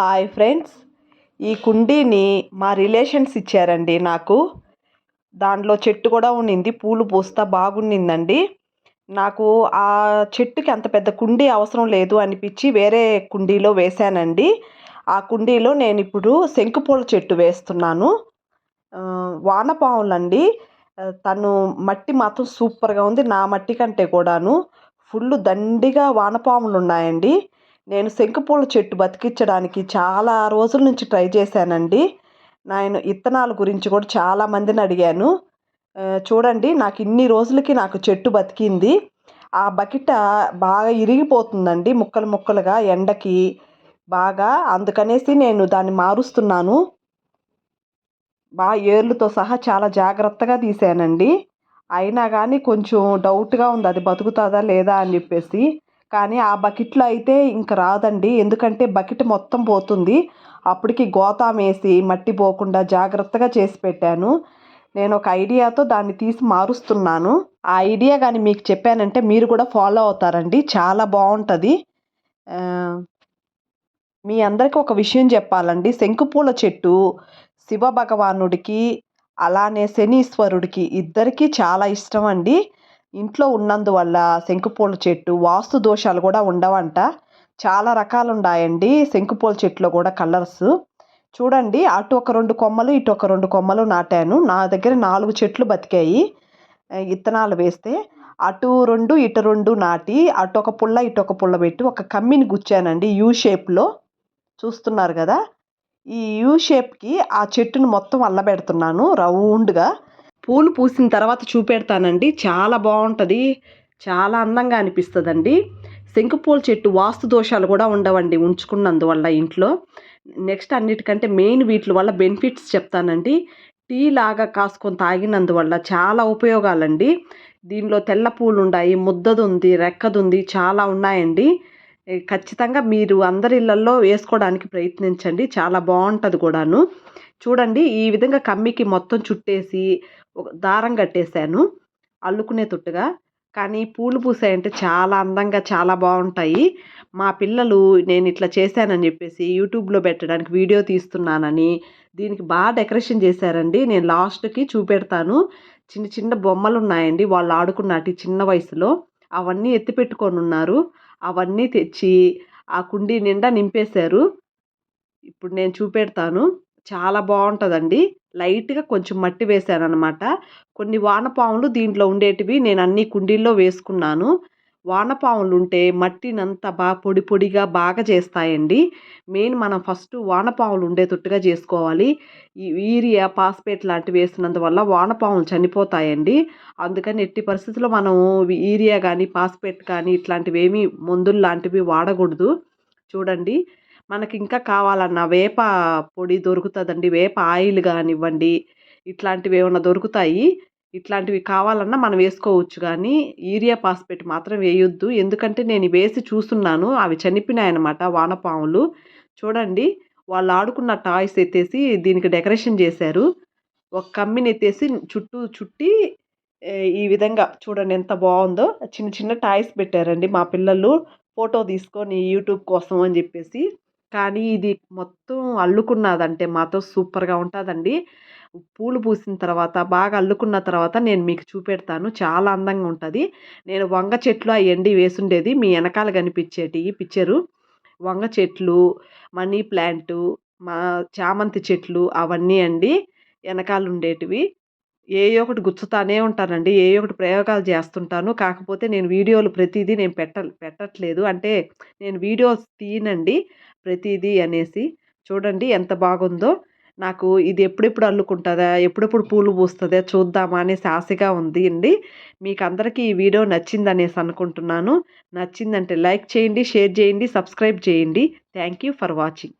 Hi friends. ఈ కుండీని మా relations ఇచ్చారండి నాకు. దాంట్లో చెట్టు కూడా ఉండింది పూలు పూస్తా బాగుండిందండి. నాకు ఆ చెట్టుకి అంత పెద్ద కుండీ అవసరం లేదు అనిపించి వేరే కుండీలో వేశానండి. ఆ కుండీలో నేను ఇప్పుడు శంకుపూల చెట్టు వేస్తున్నాను. వానపాములండి. తను మట్టి మాత్రం సూపర్గా ఉంది నా మట్టి కంటే కూడాను. ఫుల్ దండిగా వానపాములు ఉన్నాయండి నేను శంకుపూల చెట్టు బతికించడానికి చాలా రోజుల నుంచి ట్రై చేశానండి. నేను ఇత్తనాల గురించి కూడా చాలా మందిని అడిగాను. చూడండి నాకు ఇన్ని రోజులకి నాకు చెట్టు బతికింది. ఆ బకిట బాగా ఇరిగిపోతుందండి ముక్కలు ముక్కలుగా ఎండకి బాగా. అందుకనేసి నేను దాన్ని మారుస్తున్నాను. బాగా ఏర్లతో సహా చాలా జాగ్రత్తగా తీసానండి అయినా కానీ కొంచెం డౌట్గా ఉంది అది బతుకుతుందా లేదా అని చెప్పేసి. కానీ ఆ బకెట్లో అయితే ఇంక రాదండి. ఎందుకంటే బకెట్ మొత్తం పోతుంది. అప్పటికి గోతాం వేసి మట్టి పోకుండా జాగ్రత్తగా చేసి పెట్టాను. నేను ఒక ఐడియాతో దాన్ని తీసి మారుస్తున్నాను. ఆ ఐడియా కానీ మీకు చెప్పానంటే మీరు కూడా ఫాలో అవుతారండి. చాలా బాగుంటుంది. మీ అందరికీ ఒక విషయం చెప్పాలండి. శంకుపూల చెట్టు శివ భగవానుడికి అలానే శనీశ్వరుడికి ఇద్దరికీ చాలా ఇష్టం అండి. ఇంట్లో ఉన్నందువల్ల శంకుపూల చెట్టు వాస్తు దోషాలు కూడా ఉండవంట. చాలా రకాలు ఉన్నాయండి శంకుపూల చెట్టులో కూడా కలర్స్. చూడండి అటు ఒక రెండు కొమ్మలు ఇటు ఒక రెండు కొమ్మలు నాటాను. నా దగ్గర నాలుగు చెట్లు బతికాయి. ఇత్తనాలు వేస్తే అటు రెండు ఇటు రెండు నాటి అటు ఒక పుల్ల ఇటు ఒక పుల్ల పెట్టి ఒక కమ్మిని గుచ్చానండి యూ షేప్లో. చూస్తున్నారు కదా? ఈ యూ షేప్కి ఆ చెట్టును మొత్తం అల్లబెడుతున్నాను రౌండ్గా. పూలు పూసిన తర్వాత చూపెడతానండి. చాలా బాగుంటుంది. చాలా అందంగా అనిపిస్తుందండి. శంకుపూల చెట్టు వాస్తు దోషాలు కూడా ఉండవండి ఉంచుకున్నందువల్ల ఇంట్లో. నెక్స్ట్ అన్నిటికంటే మెయిన్ వీటి వల్ల బెనిఫిట్స్ చెప్తానండి. టీ లాగా కాసుకొని తాగినందువల్ల చాలా ఉపయోగాలండి. దీనిలో తెల్ల పూలు ఉన్నాయి ముద్దది ఉంది రెక్కది ఉంది చాలా ఉన్నాయండి. ఖచ్చితంగా మీరు అందరి ఇళ్ళల్లో వేసుకోవడానికి ప్రయత్నించండి. చాలా బాగుంటుంది కూడాను. చూడండి ఈ విధంగా కమ్మికి మొత్తం చుట్టేసి దారం కట్టేశాను అల్లుకునే తుట్టుగా. కానీ పూలు పూసాయంటే చాలా అందంగా చాలా బాగుంటాయి. మా పిల్లలు నేను ఇట్లా చేశానని చెప్పేసి యూట్యూబ్లో పెట్టడానికి వీడియో తీస్తున్నానని దీనికి బాగా డెకరేషన్ చేశారండి. నేను లాస్ట్కి చూపెడతాను. చిన్న చిన్న బొమ్మలు ఉన్నాయండి వాళ్ళు ఆడుకున్నటి చిన్న వయసులో. అవన్నీ ఎత్తి పెట్టుకొని ఉన్నారు. అవన్నీ తెచ్చి ఆ కుండీ నిండా నింపేశారు. ఇప్పుడు నేను చూపెడతాను. చాలా బాగుంటుందండి లైట్గా కొంచెం మట్టి వేసాను అనమాట కొన్ని వానపాములు దీంట్లో ఉండేటివి నేను అన్ని కుండీల్లో వేసుకున్నాను. వానపాములు ఉంటే మట్టినంతా బాగా పొడి పొడిగా బాగా చేస్తాయండి. మెయిన్ మనం ఫస్ట్ వానపాములు ఉండేటట్టుగా చేసుకోవాలి. ఈ యూరియా పాస్పేట్ లాంటివి వేసినందువల్ల వానపాములు చనిపోతాయండి. అందుకని ఎట్టి పరిస్థితుల్లో మనం యూరియా కానీ పాస్పేట్ కానీ ఇట్లాంటివి ఏమీ మందులు లాంటివి వాడకూడదు. చూడండి. మనకి ఇంకా కావాలన్నా వేప పొడి దొరుకుతుందండి. వేప ఆయిల్ కానివ్వండి ఇట్లాంటివి ఏమైనా దొరుకుతాయి. ఇట్లాంటివి కావాలన్నా మనం వేసుకోవచ్చు కానీ యూరియా పాస్పేట్ మాత్రం వేయొద్దు. ఎందుకంటే నేను వేసి చూస్తున్నాను అవి చనిపోయినాయి అనమాట వానపాములు. చూడండి వాళ్ళు ఆడుకున్న టాయ్స్ ఎత్తేసి దీనికి డెకరేషన్ చేశారు. ఒక కమ్మిని ఎత్తేసి చుట్టూ చుట్టి ఈ విధంగా చూడండి ఎంత బాగుందో. చిన్న చిన్న టాయ్స్ పెట్టారండి మా పిల్లలు. ఫోటో తీసుకొని యూట్యూబ్ కోసం అని చెప్పేసి కానీ ఇది మొత్తం అల్లుకున్నదంటే మాతో సూపర్గా ఉంటుందండి. పూలు పూసిన తర్వాత బాగా అల్లుకున్న తర్వాత నేను మీకు చూపెడతాను. చాలా అందంగా ఉంటుంది. నేను వంగ చెట్లు అవన్నీ వేసుండేది మీ వెనకాల కనిపించేటి పిక్చరు. వంగ చెట్లు మనీ ప్లాంటు మా చామంతి చెట్లు అవన్నీ అండి వెనకాల ఉండేటివి. ఏ ఒకటి గుచ్చుతానే ఉంటానండి. ఏ ఒకటి ప్రయోగాలు చేస్తుంటాను. కాకపోతే నేను వీడియోలు ప్రతిదీ నేను పెట్ట పెట్టట్లేదు. అంటే నేను వీడియోస్ తీయనండి. ప్రతిదీ అనేసి చూడండి ఎంత బాగుందో. నాకు ఇది ఎప్పుడెప్పుడు అల్లుకుంటుందా? ఎప్పుడెప్పుడు పూలు పూస్తుందా? చూద్దామా అనేసి ఆశగా ఉంది అండి. మీకు అందరికీ ఈ వీడియో నచ్చిందనేసి అనుకుంటున్నాను. నచ్చిందంటే లైక్ చేయండి షేర్ చేయండి సబ్స్క్రైబ్ చేయండి. Thank you for watching.